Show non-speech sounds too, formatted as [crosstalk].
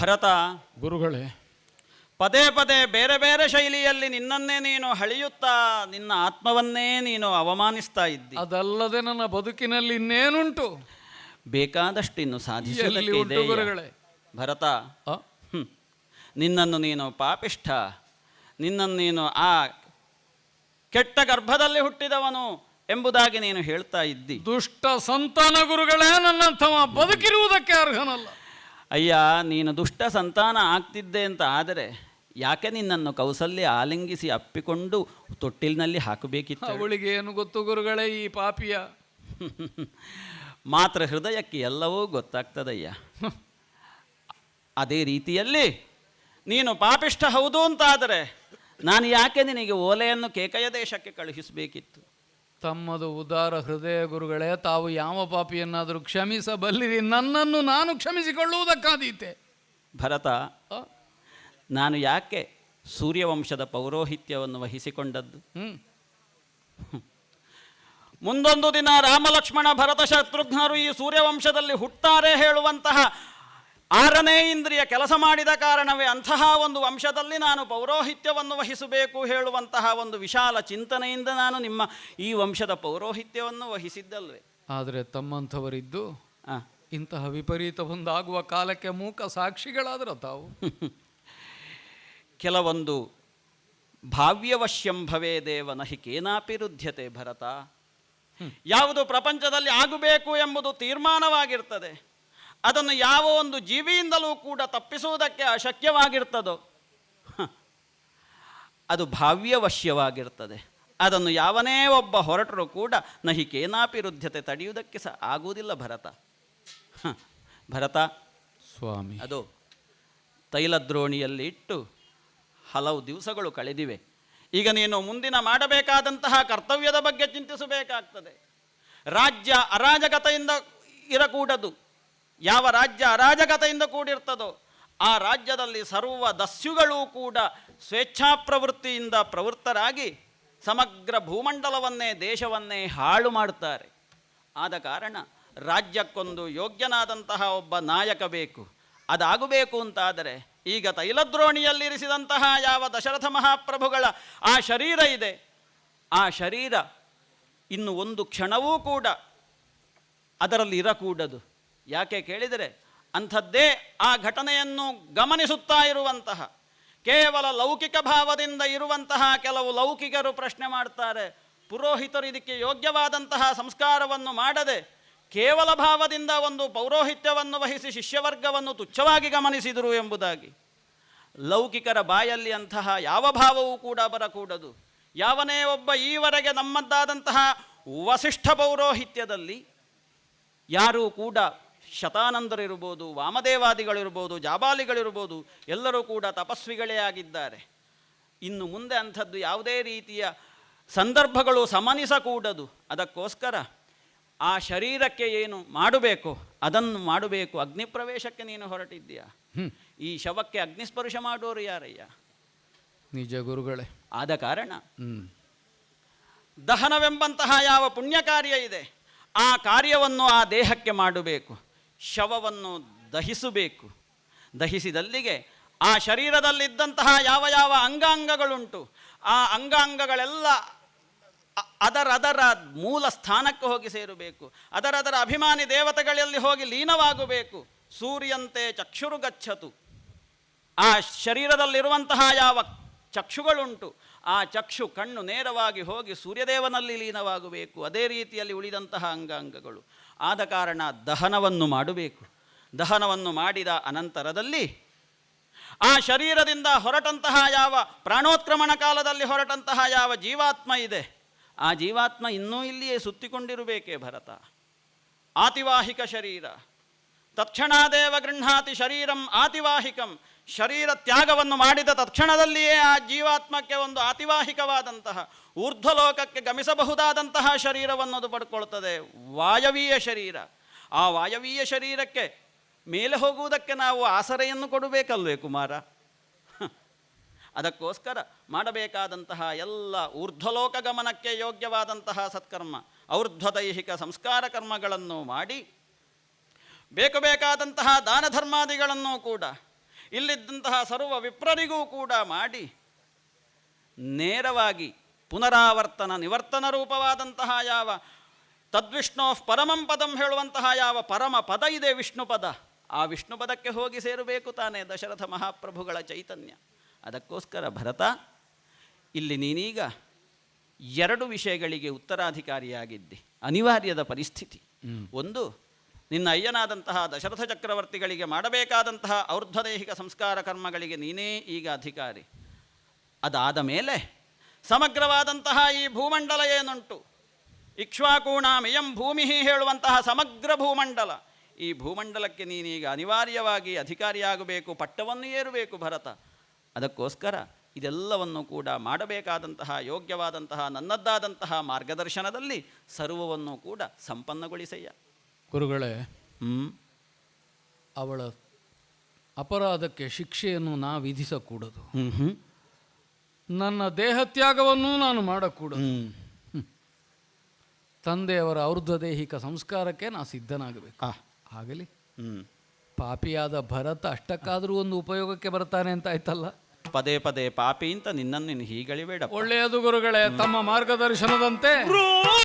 ಭರತ ಗುರುಗಳೇ ಪದೇ ಪದೇ ಬೇರೆ ಬೇರೆ ಶೈಲಿಯಲ್ಲಿ ನಿನ್ನನ್ನೇ ನೀನು ಹಳಿಯುತ್ತಾ ನಿನ್ನ ಆತ್ಮವನ್ನೇ ನೀನು ಅವಮಾನಿಸ್ತಾ ಇದ್ದಿ. ಅದಲ್ಲದೆ ನನ್ನ ಬದುಕಿನಲ್ಲಿ ಇನ್ನೇನುಂಟು? ಬೇಕಾದಷ್ಟು ಇನ್ನು ಸಾಧಿಸಲಿಕ್ಕೆ ಗುರುಗಳೇ? ಭರತ. ನಿನ್ನನ್ನು ನೀನು ಪಾಪಿಷ್ಠ ನಿನ್ನನ್ನು ನೀನು ಆ ಕೆಟ್ಟ ಗರ್ಭದಲ್ಲಿ ಹುಟ್ಟಿದವನು ಎಂಬುದಾಗಿ ನೀನು ಹೇಳ್ತಾ ಇದ್ದಿ. ದುಷ್ಟ ಸಂತಾನ ಗುರುಗಳೇ ನನ್ನಂಥವ ಬದುಕಿರುವುದಕ್ಕೆ ಅರ್ಹನಲ್ಲ. ಅಯ್ಯ ನೀನು ದುಷ್ಟ ಸಂತಾನ ಆಗ್ತಿದ್ದೆ ಅಂತ ಆದರೆ ಯಾಕೆ ನಿನ್ನನ್ನು ಕೌಸಲ್ಯ ಆಲಿಂಗಿಸಿ ಅಪ್ಪಿಕೊಂಡು ತೊಟ್ಟಿಲಿನಲ್ಲಿ ಹಾಕಬೇಕಿತ್ತು ಅವಳಿಗೆ ಏನು ಗೊತ್ತು ಗುರುಗಳೇ ಈ ಪಾಪಿಯ? ಮಾತ್ರ ಹೃದಯಕ್ಕೆ ಎಲ್ಲವೂ ಗೊತ್ತಾಗ್ತದಯ್ಯ. ಅದೇ ರೀತಿಯಲ್ಲಿ ನೀನು ಪಾಪಿಷ್ಠ ಹೌದು ಅಂತಾದರೆ ನಾನು ಯಾಕೆ ನಿನಗೆ ಓಲೆಯನ್ನು ಕೇಕಯ ದೇಶಕ್ಕೆ ಕಳುಹಿಸಬೇಕಿತ್ತು? ತಮ್ಮದು ಉದಾರ ಹೃದಯ ಗುರುಗಳೇ ತಾವು ಯಾವ ಪಾಪಿಯನ್ನಾದರೂ ಕ್ಷಮಿಸಬಲ್ಲಿರಿ ನನ್ನನ್ನು ನಾನು ಕ್ಷಮಿಸಿಕೊಳ್ಳುವುದಕ್ಕಾದೀತೆ. ಭರತ ನಾನು ಯಾಕೆ ಸೂರ್ಯವಂಶದ ಪೌರೋಹಿತ್ಯವನ್ನು ವಹಿಸಿಕೊಂಡದ್ದು? ಮುಂದೊಂದು ದಿನ ರಾಮಲಕ್ಷ್ಮಣ ಭರತ ಶತ್ರುಘ್ನರು ಈ ಸೂರ್ಯವಂಶದಲ್ಲಿ ಹುಟ್ಟಾರೆ ಹೇಳುವಂತಹ ಆರನೇ ಇಂದ್ರಿಯ ಕೆಲಸ ಮಾಡಿದ ಕಾರಣವೇ ಅಂತಹ ಒಂದು ವಂಶದಲ್ಲಿ ನಾನು ಪೌರೋಹಿತ್ಯವನ್ನು ವಹಿಸಬೇಕು ಹೇಳುವಂತಹ ಒಂದು ವಿಶಾಲ ಚಿಂತನೆಯಿಂದ ನಾನು ನಿಮ್ಮ ಈ ವಂಶದ ಪೌರೋಹಿತ್ಯವನ್ನು ವಹಿಸಿದ್ದಲ್ವೇ? ಆದರೆ ತಮ್ಮಂಥವರಿದ್ದು ಇಂತಹ ವಿಪರೀತ ಒಂದಾಗುವ ಕಾಲಕ್ಕೆ ಮೂಕ ಸಾಕ್ಷಿಗಳಾದ್ರ ತಾವು. [laughs] ಕೆಲವೊಂದು ಭಾವ್ಯವಶ್ಯಂ ಭವೇ ದೇವನ ಹಿ ಕೇನಾಪಿ ರುಧ್ಯತೆ ಭರತ ಯಾವುದು ಪ್ರಪಂಚದಲ್ಲಿ ಆಗಬೇಕು ಎಂಬುದು ತೀರ್ಮಾನವಾಗಿರ್ತದೆ. ಅದನ್ನು ಯಾವ ಒಂದು ಜೀವಿಯಿಂದಲೂ ಕೂಡ ತಪ್ಪಿಸುವುದಕ್ಕೆ ಅಶಕ್ಯವಾಗಿರ್ತದೋ ಅದು ಭಾವ್ಯವಶ್ಯವಾಗಿರ್ತದೆ. ಅದನ್ನು ಯಾವನೇ ಒಬ್ಬ ಹೊರಟರೂ ಕೂಡ ನಹಿ ಕೇನಾಪಿ ರುದ್ಧತೆ ತಡೆಯುವುದಕ್ಕೆ ಸಹ ಆಗುವುದಿಲ್ಲ ಭರತ. ಭರತ ಸ್ವಾಮಿ. ಅದು ತೈಲದ್ರೋಣಿಯಲ್ಲಿ ಇಟ್ಟು ಹಲವು ದಿವಸಗಳು ಕಳೆದಿವೆ. ಈಗ ನೀನು ಮುಂದಿನ ಮಾಡಬೇಕಾದಂತಹ ಕರ್ತವ್ಯದ ಬಗ್ಗೆ ಚಿಂತಿಸಬೇಕಾಗ್ತದೆ. ರಾಜ್ಯ ಅರಾಜಕತೆಯಿಂದ ಇರಕೂಡದು. ಯಾವ ರಾಜ್ಯ ಅರಾಜಕತೆಯಿಂದ ಕೂಡಿರ್ತದೋ ಆ ರಾಜ್ಯದಲ್ಲಿ ಸರ್ವ ದಸ್ಯುಗಳು ಕೂಡ ಸ್ವೇಚ್ಛಾಪ್ರವೃತ್ತಿಯಿಂದ ಪ್ರವೃತ್ತರಾಗಿ ಸಮಗ್ರ ಭೂಮಂಡಲವನ್ನೇ, ದೇಶವನ್ನೇ ಹಾಳು ಮಾಡುತ್ತಾರೆ. ಆದ ಕಾರಣ ರಾಜ್ಯಕ್ಕೊಂದು ಯೋಗ್ಯನಾದಂತಹ ಒಬ್ಬ ನಾಯಕ ಬೇಕು. ಅದಾಗಬೇಕು ಅಂತಾದರೆ ಈಗ ತೈಲದ್ರೋಣಿಯಲ್ಲಿರಿಸಿದಂತಹ ಯಾವ ದಶರಥ ಮಹಾಪ್ರಭುಗಳ ಆ ಶರೀರ ಇದೆ. ಆ ಶರೀರ ಇನ್ನು ಒಂದು ಕ್ಷಣವೂ ಕೂಡ ಅದರಲ್ಲಿ ಇರಕೂಡದು. ಯಾಕೆ ಕೇಳಿದರೆ ಅಂಥದ್ದೇ ಆ ಘಟನೆಯನ್ನು ಗಮನಿಸುತ್ತಾ ಇರುವಂತಹ, ಕೇವಲ ಲೌಕಿಕ ಭಾವದಿಂದ ಇರುವಂತಹ ಕೆಲವು ಲೌಕಿಕರು ಪ್ರಶ್ನೆ ಮಾಡ್ತಾರೆ, ಪುರೋಹಿತರು ಇದಕ್ಕೆ ಯೋಗ್ಯವಾದಂತಹ ಸಂಸ್ಕಾರವನ್ನು ಮಾಡದೆ ಕೇವಲ ಭಾವದಿಂದ ಒಂದು ಪೌರೋಹಿತ್ಯವನ್ನು ವಹಿಸಿ ಶಿಷ್ಯವರ್ಗವನ್ನು ತುಚ್ಛವಾಗಿ ಗಮನಿಸಿದರು ಎಂಬುದಾಗಿ. ಲೌಕಿಕರ ಬಾಯಲ್ಲಿ ಅಂತಹ ಯಾವ ಭಾವವೂ ಕೂಡ ಬರಕೂಡದು. ಯಾವನೇ ಒಬ್ಬ ಈವರೆಗೆ ನಮ್ಮದ್ದಾದಂತಹ ವಸಿಷ್ಠ ಪೌರೋಹಿತ್ಯದಲ್ಲಿ ಯಾರೂ ಕೂಡ ಶತಾನಂದರಿರ್ಬೋದು ವಾಮದೇವಾದಿಗಳಿರ್ಬೋದು ಜಾಬಾಲಿಗಳಿರ್ಬೋದು ಎಲ್ಲರೂ ಕೂಡ ತಪಸ್ವಿಗಳೇ ಆಗಿದ್ದಾರೆ. ಇನ್ನು ಮುಂದೆ ಅಂಥದ್ದು ಯಾವುದೇ ರೀತಿಯ ಸಂದರ್ಭಗಳು ಸಮನಿಸಕೂಡದು. ಅದಕ್ಕೋಸ್ಕರ ಆ ಶರೀರಕ್ಕೆ ಏನು ಮಾಡಬೇಕು ಅದನ್ನು ಮಾಡಬೇಕು. ಅಗ್ನಿ ಪ್ರವೇಶಕ್ಕೆ ನೀನು ಹೊರಟಿದ್ದೀಯಾ? ಈ ಶವಕ್ಕೆ ಅಗ್ನಿಸ್ಪರ್ಶ ಮಾಡೋರು ಯಾರಯ್ಯ? ನಿಜ ಗುರುಗಳೇ. ಆದ ಕಾರಣ ದಹನವೆಂಬಂತಹ ಯಾವ ಪುಣ್ಯ ಕಾರ್ಯ ಇದೆ ಆ ಕಾರ್ಯವನ್ನು ಆ ದೇಹಕ್ಕೆ ಮಾಡಬೇಕು. ಶವವನ್ನು ದಹಿಸಬೇಕು. ದಹಿಸಿದಲ್ಲಿಗೆ ಆ ಶರೀರದಲ್ಲಿದ್ದಂತಹ ಯಾವ ಯಾವ ಅಂಗಾಂಗಗಳುಂಟು, ಆ ಅಂಗಾಂಗಗಳೆಲ್ಲ ಅದರದರ ಮೂಲ ಸ್ಥಾನಕ್ಕೆ ಹೋಗಿ ಸೇರಬೇಕು. ಅದರದರ ಅಭಿಮಾನಿ ದೇವತೆಗಳಲ್ಲಿ ಹೋಗಿ ಲೀನವಾಗಬೇಕು. ಸೂರ್ಯಂತೆ ಚಕ್ಷುರು ಗಚ್ಚತು. ಆ ಶರೀರದಲ್ಲಿರುವಂತಹ ಯಾವ ಚಕ್ಷುಗಳುಂಟು, ಆ ಚಕ್ಷು ಕಣ್ಣು ನೇರವಾಗಿ ಹೋಗಿ ಸೂರ್ಯದೇವನಲ್ಲಿ ಲೀನವಾಗಬೇಕು. ಅದೇ ರೀತಿಯಲ್ಲಿ ಉಳಿದಂತಹ ಅಂಗಾಂಗಗಳು. ಆದ ಕಾರಣ ದಹನವನ್ನು ಮಾಡಬೇಕು. ದಹನವನ್ನು ಮಾಡಿದ ಅನಂತರದಲ್ಲಿ ಆ ಶರೀರದಿಂದ ಹೊರಟಂತಹ ಯಾವ ಪ್ರಾಣೋತ್ಕ್ರಮಣ ಕಾಲದಲ್ಲಿ ಹೊರಟಂತಹ ಯಾವ ಜೀವಾತ್ಮ ಇದೆ, ಆ ಜೀವಾತ್ಮ ಇನ್ನೂ ಇಲ್ಲಿಯೇ ಸುತ್ತಿಕೊಂಡಿರಬೇಕೇ ಭರತ. ಆತಿವಾಹಿಕ ಶರೀರ. ತತ್ಕ್ಷಣಾದೇವ ಗೃಹಾತಿ ಶರೀರಂ ಆತಿವಾಹಿಕಂ. ಶರೀರ ತ್ಯಾಗವನ್ನು ಮಾಡಿದ ತಕ್ಷಣದಲ್ಲಿಯೇ ಆ ಜೀವಾತ್ಮಕ್ಕೆ ಒಂದು ಆತಿವಾಹಿಕವಾದಂತಹ ಊರ್ಧ್ವಲೋಕಕ್ಕೆ ಗಮಿಸಬಹುದಾದಂತಹ ಶರೀರವನ್ನು ಅದು ಪಡ್ಕೊಳ್ತದೆ. ವಾಯವೀಯ ಶರೀರ. ಆ ವಾಯವೀಯ ಶರೀರಕ್ಕೆ ಮೇಲೆ ಹೋಗುವುದಕ್ಕೆ ನಾವು ಆಸರೆಯನ್ನು ಕೊಡಬೇಕಲ್ವೇ ಕುಮಾರ? ಅದಕ್ಕೋಸ್ಕರ ಮಾಡಬೇಕಾದಂತಹ ಎಲ್ಲ ಊರ್ಧ್ವಲೋಕ ಗಮನಕ್ಕೆ ಯೋಗ್ಯವಾದಂತಹ ಸತ್ಕರ್ಮ, ಔರ್ಧ್ವದೈಹಿಕ ಸಂಸ್ಕಾರ ಕರ್ಮಗಳನ್ನು ಮಾಡಿ ಬೇಕು ಬೇಕಾದಂತಹ ದಾನ ಧರ್ಮಾದಿಗಳನ್ನು ಕೂಡ ಇಲ್ಲಿದ್ದಂತಹ ಸರ್ವ ವಿಪ್ರರಿಗೂ ಕೂಡ ಮಾಡಿ ನೇರವಾಗಿ ಪುನರಾವರ್ತನ ನಿವರ್ತನ ರೂಪವಾದಂತಹ ಯಾವ ತದ್ವಿಷ್ಣೋ ಪರಮಂ ಪದಂ ಹೇಳುವಂತಹ ಯಾವ ಪರಮ ಪದ ಇದೆ ವಿಷ್ಣು ಪದ ಆ ವಿಷ್ಣು ಪದಕ್ಕೆ ಹೋಗಿ ಸೇರಬೇಕು ತಾನೇ ದಶರಥ ಮಹಾಪ್ರಭುಗಳ ಚೈತನ್ಯ. ಅದಕ್ಕೋಸ್ಕರ ಭರತ ಇಲ್ಲಿ ನೀನೀಗ ಎರಡು ವಿಷಯಗಳಿಗೆ ಉತ್ತರಾಧಿಕಾರಿಯಾಗಿದ್ದಿ ಅನಿವಾರ್ಯದ ಪರಿಸ್ಥಿತಿ. ಒಂದು ನಿನ್ನ ಅಯ್ಯನಾದಂತಹ ದಶರಥ ಚಕ್ರವರ್ತಿಗಳಿಗೆ ಮಾಡಬೇಕಾದಂತಹ ಔರ್ಧ್ವದೈಹಿಕ ಸಂಸ್ಕಾರ ಕರ್ಮಗಳಿಗೆ ನೀನೇ ಈಗ ಅಧಿಕಾರಿ. ಅದಾದ ಮೇಲೆ ಸಮಗ್ರವಾದಂತಹ ಈ ಭೂಮಂಡಲ ಏನುಂಟು? ಇಕ್ಷ್ವಾಕೂಣಾಮಿಯಂ ಭೂಮಿ ಹೇಳುವಂತಹ ಸಮಗ್ರ ಭೂಮಂಡಲ. ಈ ಭೂಮಂಡಲಕ್ಕೆ ನೀನೀಗ ಅನಿವಾರ್ಯವಾಗಿ ಅಧಿಕಾರಿಯಾಗಬೇಕು, ಪಟ್ಟವನ್ನು ಏರಬೇಕು ಭರತ. ಅದಕ್ಕೋಸ್ಕರ ಇದೆಲ್ಲವನ್ನು ಕೂಡ ಮಾಡಬೇಕಾದಂತಹ, ಯೋಗ್ಯವಾದಂತಹ, ನನ್ನದ್ದಾದಂತಹ ಮಾರ್ಗದರ್ಶನದಲ್ಲಿ ಸರ್ವವನ್ನು ಕೂಡ ಸಂಪನ್ನಗೊಳಿಸಯ್ಯ. ಗುರುಗಳೇ ಅವಳ ಅಪರಾಧಕ್ಕೆ ಶಿಕ್ಷೆಯನ್ನು ನಾ ವಿಧಿಸಕೂಡದು. ನನ್ನ ದೇಹತ್ಯಾಗವನ್ನು ನಾನು ಮಾಡಕೂಡದು. ತಂದೆಯವರ ದೈಹಿಕ ಸಂಸ್ಕಾರಕ್ಕೆ ನಾ ಸಿದ್ಧನಾಗಬೇಕು. ಆಗಲಿ ಪಾಪಿಯಾದ ಭರತ ಅಷ್ಟಕ್ಕಾದರೂ ಒಂದು ಉಪಯೋಗಕ್ಕೆ ಬರ್ತಾನೆ ಅಂತ ಆಯ್ತಲ್ಲ? ಪದೇ ಪದೇ ಪಾಪಿ ಅಂತ ನಿನ್ನನ್ನು ನೀನು ಹೀಗಳಿಬೇಡ ಒಳ್ಳೆಯದು ಗುರುಗಳೇ ತಮ್ಮ ಮಾರ್ಗದರ್ಶನದಂತೆ.